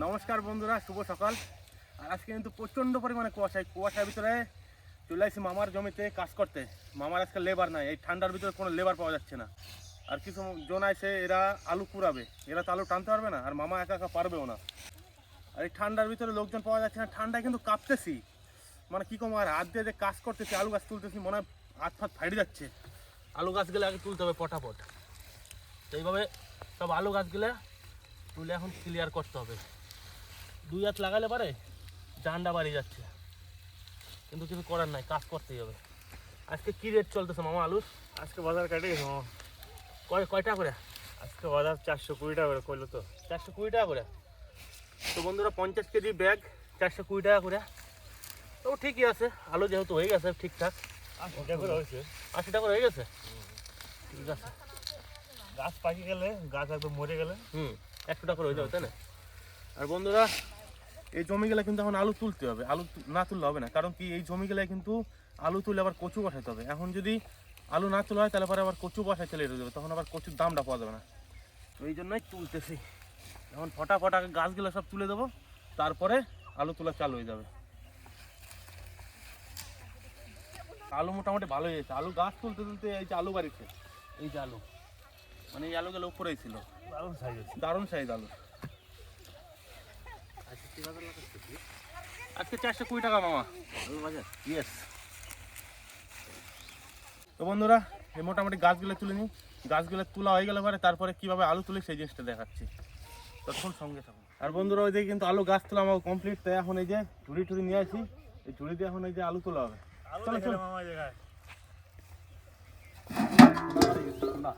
নমস্কার বন্ধুরা, শুভ সকাল। আর আজকে কিন্তু প্রচণ্ড পরিমাণে কুয়াশা এই কুয়াশার ভিতরে চলে আসি মামার জমিতে কাজ করতে। মামার আজকে লেবার নাই, এই ঠান্ডার ভিতরে কোনো লেবার পাওয়া যাচ্ছে না। আর কিছু জন আছে, এরা আলু কুড়াবে, এরা তো আলু টানতে পারবে না, আর মামা একা একা পারবেও না। আর এই ঠান্ডার ভিতরে লোকজন পাওয়া যাচ্ছে না, ঠান্ডায় কিন্তু কাঁপতেছি। মানে কী কম আর, হাত দিয়ে যে কাজ করতেছি, আলু গাছ তুলতেছি, মনে হয় হাত ফাত ফাইটে যাচ্ছে। আলু গাছগুলো আগে তুলতে হবে পটাপট। এইভাবে সব আলু গাছগুলো তুলে এখন ক্লিয়ার করতে হবে। দুই হাত লাগালে পারে ডান্ডা বাড়ি যাচ্ছে। কিন্তু কিছু করার নাই কাজ করতেই হবে। আজকে কি রেট চলতেছে মামা আলুর? আজকে বাজার কাটে গেছে মামা। কয় কয়টা করে? আজকে বাজার চারশো কুড়ি টাকা করে করল তো। চারশো কুড়ি টাকা করে? তো বন্ধুরা পঞ্চাশ কেজি ব্যাগ চারশো কুড়ি টাকা করে। তো ঠিকই আছে আলু যেহেতু হয়ে গেছে ঠিকঠাক। আশি টাকা করে হয়েছে। আশি টাকা করে হয়ে গেছে? ঠিক আছে। গাছ পাকি গেলে গাছ একদম মরে গেলে। হুম একশো টাকা করে হয়ে যাবে তাই না? আর বন্ধুরা এই জমিগুলো কিন্তু এখন আলু তুলতে হবে। আলু না তুললে হবে না। কারণ কি এই জমিগুলো কিন্তু আলু তুলে আবার কচু বসাতে হবে। এখন যদি আলু না তোলা হয় তাহলে পরে আবার কচু বসায় চলে যাবে তখন আবার কচুর দামটা পাওয়া যাবে না। তো এই জন্যই তুলতেছি। এখন ফটা ফটা আগে গাছগুলো সব তুলে দেবো। তারপরে আলু তোলা চালু হয়ে যাবে। আলু মোটামুটি ভালো হয়েছে। আলু গাছ তুলতে তুলতে এই যে আলু বাড়িছে এই যে আলু মানে এই আলুগুলো উপরেই ছিল। দারুণ সাইজ দারুণ সাইজ আলু। আজকে চারশো কুড়ি টাকা মামা। ইয়েস তো বন্ধুরা এই মোটামুটি গাছগুলো তুলে নিই। গাছগুলো তোলা হয়ে গেলে পরে তারপরে কীভাবে আলু তুলি সেই জিনিসটা দেখাচ্ছি। ততক্ষণ সঙ্গে থাকুন। আর বন্ধুরা ওই দিকে কিন্তু আলু গাছ তোলা আমার কমপ্লিট তাই এখন এই যে ঝুড়ি টুড়ি নিয়ে আসি। এই ঝুড়ি দিয়ে এখন এই যে আলু তোলা হবে। চলো, চলো। না।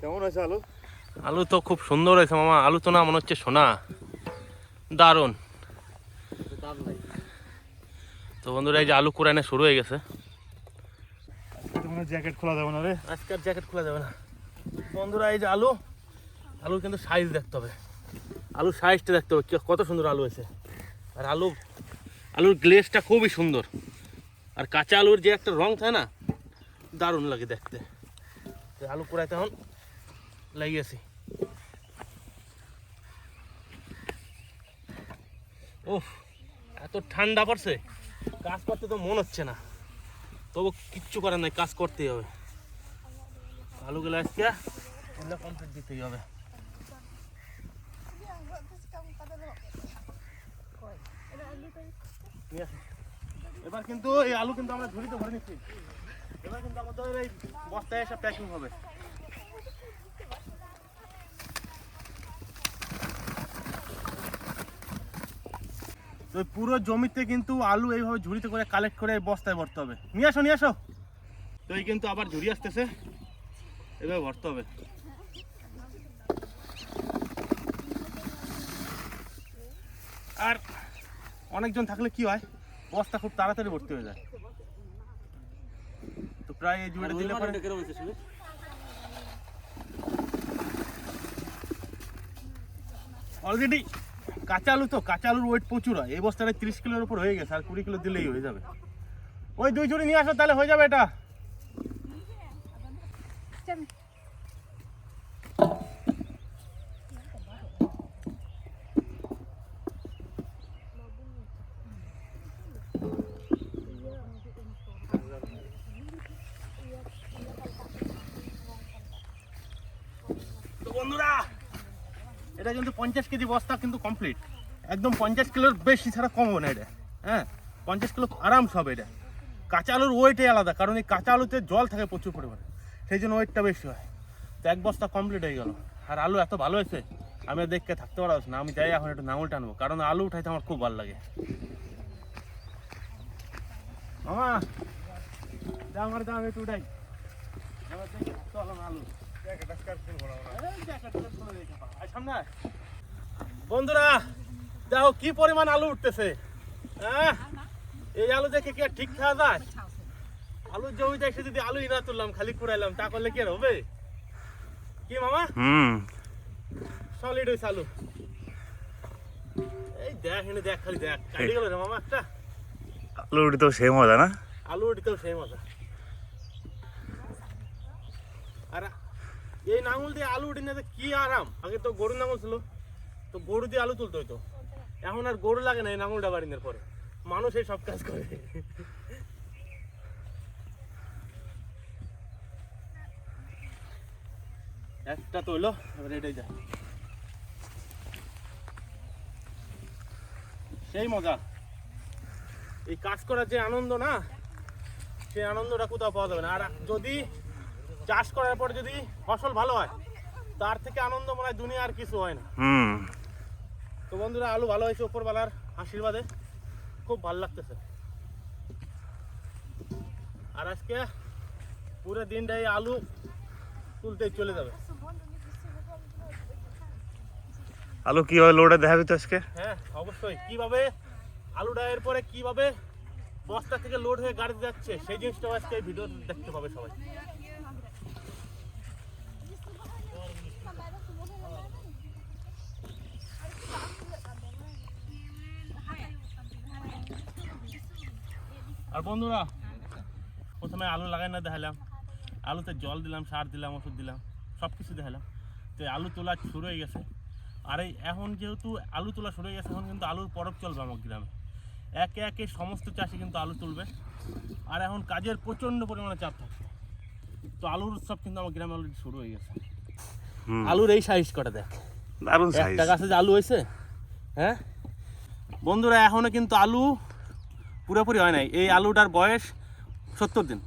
কেমন আছে আলু? আলু তো খুব সুন্দর হয়েছে মামা। আলু তো না মনে হচ্ছে সোনা। দারুণ। তো বন্ধুরা এই যে আলু কোরআনে শুরু হয়ে গেছে। জ্যাকেট খোলা যাবে না রে? আজকে আর জ্যাকেট খোলা যাবে না। বন্ধুরা এই যে আলু আলুর কিন্তু সাইজ দেখতে হবে। আলুর সাইজটা দেখতে হবে। কত সুন্দর আলু হয়েছে। আর আলু আলুর গ্লেজটা খুবই সুন্দর। আর কাঁচা আলুর যে একটা রং থাকে না দারুণ লাগে দেখতে। আলু পোড়াইতে এখন লাগিয়েছি। ওহ এত ঠান্ডা পড়ছে। কাজ করতে তো মন হচ্ছে না। তবু কিচ্ছু করার নাই, কাজ করতেই হবে। আলুগুলো আজকে কমপ্লিট দিতেই হবে। এবার কিন্তু এই আলু কিন্তু আমরা ঝুড়িতে ভরে নিচ্ছি। এবার কিন্তু আমাদের এই বস্তায় এসে প্যাকিং হবে। তো পুরো জমিতে কিন্তু আলু এইভাবে ঝুড়িতে করে কালেক্ট করে বস্তায় ভরতে হবে। নিয়ে আসো নিয়ে আসো। তো এই কিন্তু আবার ঝুড়ি আসতেছে। এভাবে ভরতে হবে। আর অনেকজন থাকলে কি হয় বস্তা খুব তাড়াতাড়ি ভর্তি হয়ে যায়। তো প্রায় এই জুড়ে দিলে পরে অলরেডি কাঁচা আলু তো, কাঁচালুর ওয়েট প্রচুর হয়। এই বস্তাটা তিরিশ কিলোর উপর হয়ে গেছে, আর কুড়ি কিলো দিলেই হয়ে যাবে। ওই দুই জুড়ি নিয়ে আসো, তাহলে হয়ে যাবে এটা। এটা কিন্তু পঞ্চাশ কেজি বস্তা কিন্তু কমপ্লিট একদম পঞ্চাশ কিলোর বেশি ছাড়া কম হবে না এটা। হ্যাঁ পঞ্চাশ কিলো আরাম সব এটা। কাঁচা আলুর ওয়েটই আলাদা, কারণ এই কাঁচা আলুতে জল থাকে প্রচুর পরিমাণে। সেই জন্য ওয়েটটা বেশি হয়। তো এক বস্তা কমপ্লিট হয়ে গেল। আর আলু এত ভালো হয়েছে, আমি দেখতে থাকতে পারব না। আমি যাই এখন একটু নাঙল টানবো, কারণ আলু উঠাইতে আমার খুব ভালো লাগে। আমার দাম একটু উঠাই। চলো আলু বন্ধুরা দেখো কি পরিমাণ আলু উঠতেছে। হ্যাঁ? এই আলু দেখে কি আর ঠিক খাওয়া যায়? আলুর জমিতে এসে যদি আলু না তুললাম খালি কুড়াইলাম তা করলে কি আর হবে? কি মামা? হুম। সলিড হয়েছে আলু। এই দেখ এনে দেখ খালি দেখ। কাটি গেল রে মামা একটা। আলু তো সেই মজা না? আলু উঠিতেও সেই মজা। এই নাঙল দিয়ে আলু উঠে নিতে কি আরাম। আগে তো গরুর নাঙল ছিল, তো গরু দিয়ে আলু তুলতে হইতো। এখন আর গরু লাগে না এই নাঙলটা নেওয়ার পরে। মানুষ এই সব কাজ করে। একটা তো হলো এবার এটাই সেই মজা। এই কাজ করার যে আনন্দ না, সেই আনন্দটা কোথাও পাওয়া যাবে না। আর যদি চাষ করার পর যদি ফসল ভালো হয় তার থেকে আনন্দ মনে হয় দুনিয়া আর কিছু হয় না। হুম। তো বন্ধুরা আলু ভালো হয়েছে ওপরবেলার আশীর্বাদে। খুব ভালো লাগতেছে। আর আজকে পুরো দিনটাই আলু তুলতেই চলে যাবে। আলু কীভাবে লোডে দেখাবি তো আজকে? হ্যাঁ অবশ্যই। কীভাবে আলুটা এরপরে কীভাবে বস্তা থেকে লোড হয়ে গাড়িতে যাচ্ছে সেই জিনিসটাও আজকে ভিডিও দেখতে পাবে সবাই। বন্ধুরা প্রথমে আলু লাগাই না দেখালাম আলুতে জল দিলাম সার দিলাম ওষুধ দিলাম সব কিছু দেখালাম তো আলু তোলা শুরু হয়ে গেছে। আর এই এখন যেহেতু আলু তোলা শুরু হয়ে গেছে এখন কিন্তু আলুর পরব চলবে আমার গ্রামে। একে একে সমস্ত চাষি কিন্তু আলু তুলবে। আর এখন কাজের প্রচণ্ড পরিমাণে চাপ থাকবে তো আলুর উৎসব কিন্তু আমার গ্রামে অলরেডি শুরু হয়ে গেছে। আলুর এই সাইজ কটা দেখ। দারুণ সাইজ একটা গাছে যে আলু হয়েছে হ্যাঁ? বন্ধুরা এখনও কিন্তু আলু পুরোপুরি হয় নাই। এই আলুটার বয়স সত্তর দিন।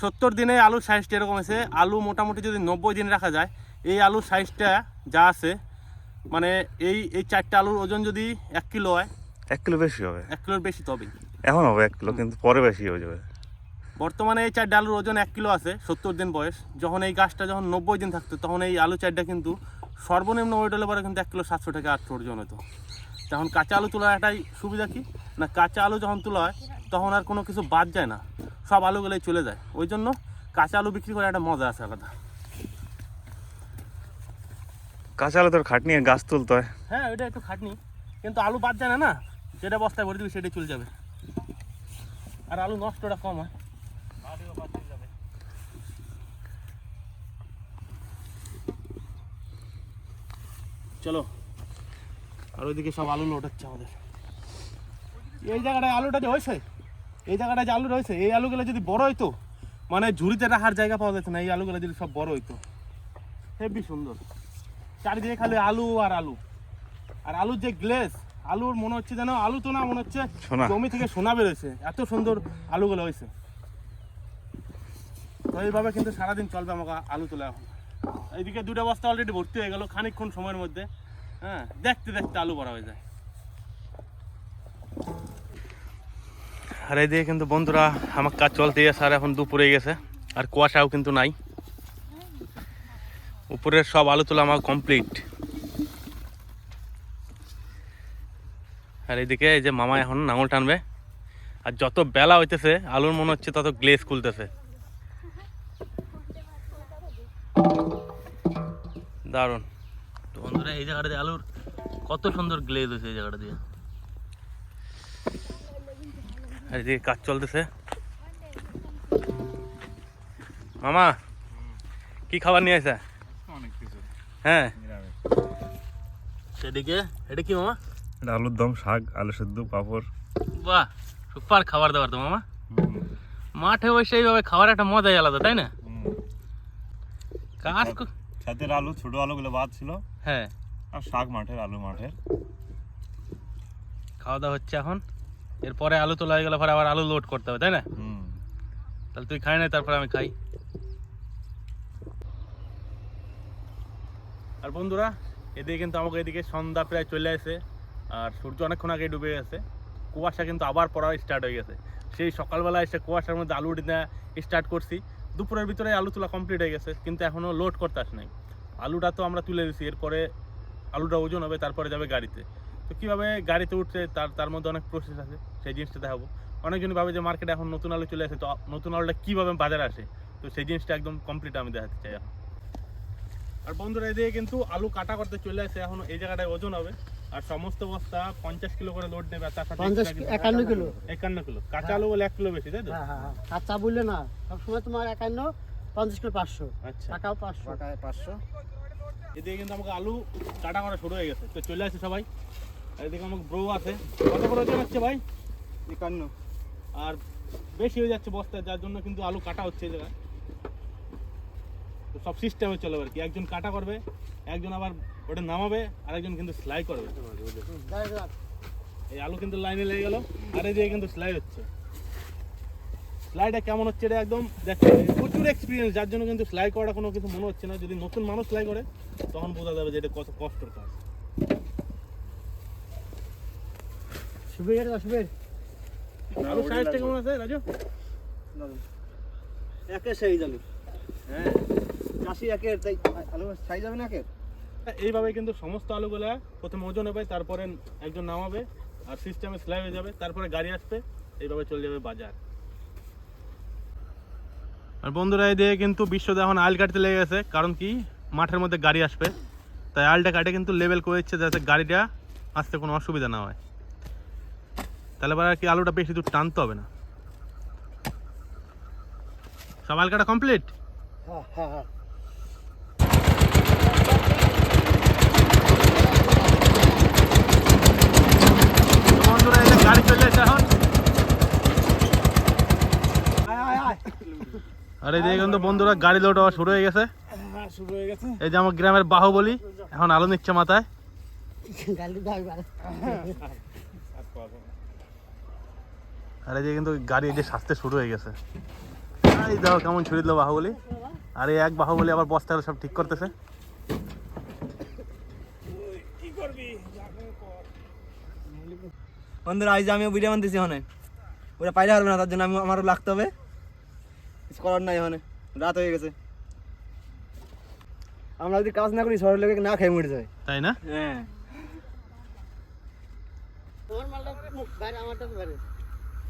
সত্তর দিনে আলুর সাইজটা এরকম আছে। আলু মোটামুটি যদি নব্বই দিন রাখা যায় এই আলুর সাইজটা যা আছে মানে এই এই চারটা আলুর ওজন যদি এক কিলো হয় এক কিলো বেশি হবে। এক কিলোর বেশি তবেই এখন হবে এক কিলো কিন্তু পরে বেশি হয়ে যাবে। বর্তমানে এই চারটা আলুর ওজন এক কিলো আছে সত্তর দিন বয়স। যখন এই গাছটা যখন নব্বই দিন থাকতো তখন এই আলু চারটা কিন্তু সর্বনিম্ন ওয়েট হলে পরে কিন্তু এক কিলো সাতশো টাকা আটশো ওজন হতো। তখন কাঁচা আলু তোলার একটাই সুবিধা কি? না কাঁচা আলু যখন তোলা হয় তখন আর কোনো কিছু বাদ যায় না। সব আলুগুলোই চলে যায়। ওই জন্য কাঁচা আলু বিক্রি করে একটা মজা আছে আলাদা। কাঁচা আলু তোর খাটনি গাছ তুলতে হয়। হ্যাঁ ওইটা একটু খাটনি। কিন্তু আলু বাদ যায় না না? যেটা বস্তায় ভরে দিবি সেটাই চলে যাবে। আর আলু নষ্টটা কম হয়। চলো আর ওইদিকে সব আলু লোড হচ্ছে আমাদের। এই জায়গাটায় আলুটা যে হয়েছে এই জায়গাটায় যে আলু রয়েছে এই আলুগুলো যদি বড় হইতো মানে ঝুড়িতে রাখার জায়গা পাওয়া যেত না এই আলুগুলো যদি সব বড় হইতো। হেবি সুন্দর। চারিদিকে খালি আলু আর আলু। আর আলুর যে গ্লেস আলুর মনে হচ্ছে যেন আলু তো না মনে হচ্ছে জমি থেকে সোনা বেরোছে এত সুন্দর আলুগুলো হয়েছে। তো এইভাবে কিন্তু সারাদিন চলবে আমাকে আলু তোলা এখন। এইদিকে দুটা বস্তা অলরেডি ভর্তি হয়ে গেল খানিকক্ষণ সময়ের মধ্যে। হ্যাঁ দেখতে দেখতে আলু বড় হয়ে যায়। আর এইদিকে কিন্তু বন্ধুরা, আমার কাজ চলতে গেছে, আর এখন দুপুরে গেছে, আর কুয়াশাও কিন্তু নাই। উপরের সব আলু তোলা আমার কমপ্লিট আর এদিকে এই যে মামা এখন নাঙল টানবে, আর যত বেলা হইতেছে, আলুর মনে হচ্ছে তত গ্লেজ খুলতেছে। দারুণ। বন্ধুরা এই জায়গাটা দিয়ে আলুর কত সুন্দর গ্লেজ হয়েছে এই জায়গাটা দিয়ে। আর এদিকে কাজ চলতেছে। মামা কি খাবার নিয়ে আসা হ্যাঁ। সেদিকে এটা কি মামা? এটা আলুর দম শাক আলু সেদ্ধ পাঁপড়। বাহ সুপার খাবার দাবার তো মামা। মাঠে বসে এইভাবে খাওয়ার একটা মজাই আলাদা তাই না? কাজ ছাতের আলু ছোট আলুগুলো বাদ ছিল। হ্যাঁ। আর শাক মাঠের আলু মাঠের। খাওয়া দাওয়া হচ্ছে এখন। এরপরে আলু তোলা হয়ে গেলে পরে আবার আলু লোড করতে হবে তাই না? হুম। তাহলে তুই খাই না তারপরে আমি খাই। আর বন্ধুরা এদিকে কিন্তু আমাকে এদিকে সন্ধ্যা প্রায় চলে আসে। আর সূর্য অনেকক্ষণ আগে ডুবে গেছে। কুয়াশা কিন্তু আবার পড়া স্টার্ট হয়ে গেছে। সেই সকালবেলা এসে কুয়াশার মধ্যে আলু ডিনা স্টার্ট করছি। দুপুরের ভিতরে আলু তোলা কমপ্লিট হয়ে গেছে, কিন্তু এখনও লোড করতে আস নাই। আলুটা তো আমরা তুলে দিছি, এরপরে আলুটা ওজন হবে, তারপরে যাবে গাড়িতে। তো কীভাবে গাড়িতে উঠছে তার তার মধ্যে অনেক প্রসেস আছে, সেই জিনিসটা দেখাবো। অনেকজন ভাবে যে মার্কেটে এখন নতুন আলু চলে আসে, তো নতুন আলুটা কীভাবে বাজারে আসে, তো সেই জিনিসটা একদম কমপ্লিট আমি দেখাতে চাই আর বন্ধুরা, এদিকে কিন্তু আলু কাটা করতে চলে আসে, এখন এই জায়গাটায় ওজন হবে। আর সমস্ত বস্তা পঞ্চাশ কিলো করে লোড নেবে তার সাথে পঞ্চাশ একান্ন কিলো? একান্ন কিলো। কাঁচা আলু বলে এক কিলো বেশি তাই তো? হ্যাঁ হ্যাঁ হ্যাঁ। কাঁচা বললে না সবসময় তোমার একান্ন পঞ্চাশ কিলো পাঁচশো। আচ্ছা। টাকাও পাঁচশো। টাকায় পাঁচশো। এদিকে কিন্তু আমাকে আলু কাটা করা শুরু হয়ে গেছে। তো চলে আসছে সবাই। আর এদিকে আমাকে ব্রো আছে। কত করে ওজন হচ্ছে ভাই? একান্ন। আর বেশি হয়ে যাচ্ছে বস্তায় যার জন্য কিন্তু আলু কাটা হচ্ছে এই জায়গায়। তো সব সিস্টেমে চলে আর কি? একজন কাটা করবে একজন আবার ওটা নামাবে আর একজন কিন্তু সেলাই করবে। এই আলু কিন্তু লাইনে লেগে গেল আর এই দিকে কিন্তু সেলাই হচ্ছে। সেলাইটা কেমন হচ্ছে এটা একদম? দেখতে প্রচুর এক্সপিরিয়েন্স যার জন্য কিন্তু সেলাই করাটা কোনো কিছু মনে হচ্ছে না। যদি নতুন মানুষ সেলাই করে তখন বোঝা যাবে যে এটা কত কষ্টের কাজ। শুভের শুভের আলু সাইজটা কেমন আছে রাজু? একের সাইজ আলু। হ্যাঁ। চাষি একের তাই আলু সাইজ হবে না একের? এইভাবে কিন্তু সমস্ত আলুগুলা প্রথমে ওজন হবে তারপরে একজন নামাবে আর সিস্টেমে সেলাই হয়ে যাবে, তারপরে গাড়ি আসবে, এইভাবে চলে যাবে বাজার। আর বন্ধুরা, এই দিয়ে কিন্তু বিশ্বদা এখন আল কাটতে লেগে গেছে, কারণ কি? মাঠের মধ্যে গাড়ি আসবে, তাই আলটা কাটে কিন্তু লেভেল করে দিচ্ছে যাতে গাড়িটা আসতে কোনো অসুবিধা না হয়। তাহলে এবার আর কি আলুটা বেশি দূর টানতে হবে না। সব আল কাটা কমপ্লিট হ্যাঁ হ্যাঁ হ্যাঁ বন্ধুরা এই যে গাড়ি চলে এখন। আর এই কিন্তু বন্ধুরা গাড়ি লোড হওয়া শুরু হয়ে গেছে। শুরু হয়ে গেছে। এই যে আমার গ্রামের বাহুবলি এখন আলো নিচ্ছে মাথায়। আর এই যে কিন্তু গাড়ি এই যে সাজতে শুরু হয়ে গেছে। এই দেখো কেমন ছুরি দিল বাহুবলি। আর এই এক বাহুবলি আবার বস্তাগুলো সব ঠিক করতেছে। বন্ধুরা আজ আমি ভিডিও বানতেছি ওখানে ওরা পাইলে পারবে না তার জন্য আমি আমারও লাগতে হবে। কিছু করার নাই ওখানে রাত হয়ে গেছে। আমরা যদি কাজ না করি শহরের লোকে না খেয়ে মরে যায়। তাই না? হ্যাঁ।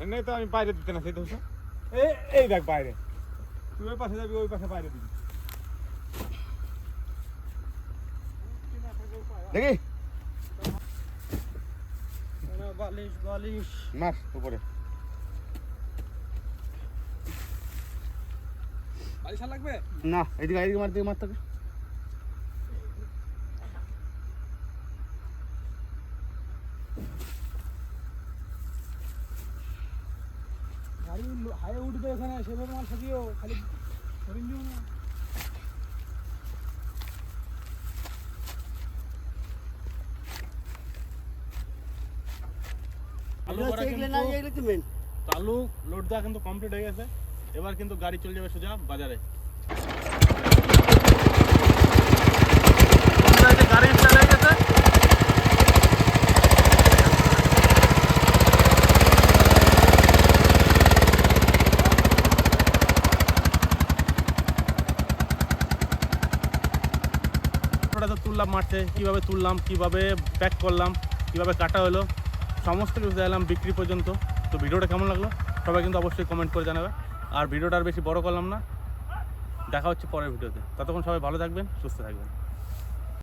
এমনি তো আমি বাইরে দিতে না সেই তো এই এই দেখ বাইরে। তুই ওই পাশে যাবি ওই পাশে বাইরে দিবি। দেখি। বালিশ বালিশ। মার উপরে। না এদিকে এদিকে মার দিকে মার তোকে। গাড়ি হায়ে উঠবে এখানে সেভাবে মাল থাকিও খালি ধরে নিও। না করা কিন্তু লোড দেওয়া কিন্তু কমপ্লিট হয়ে গেছে। এবার কিন্তু গাড়ি চলে যাবে সোজা বাজারে। গাড়ি চলে গেছে। তো তুললাম মাঠে কীভাবে তুললাম কীভাবে প্যাক করলাম কীভাবে কাটা হলো। সমস্ত কিছু দেখালাম বিক্রি পর্যন্ত। তো ভিডিওটা কেমন লাগল? সবাই কিন্তু অবশ্যই কমেন্ট করে জানাবে। আর ভিডিওটা আর বেশি বড় করলাম না। দেখা হচ্ছে পরের ভিডিওতে। ততক্ষণ সবাই ভালো থাকবেন, সুস্থ থাকবেন।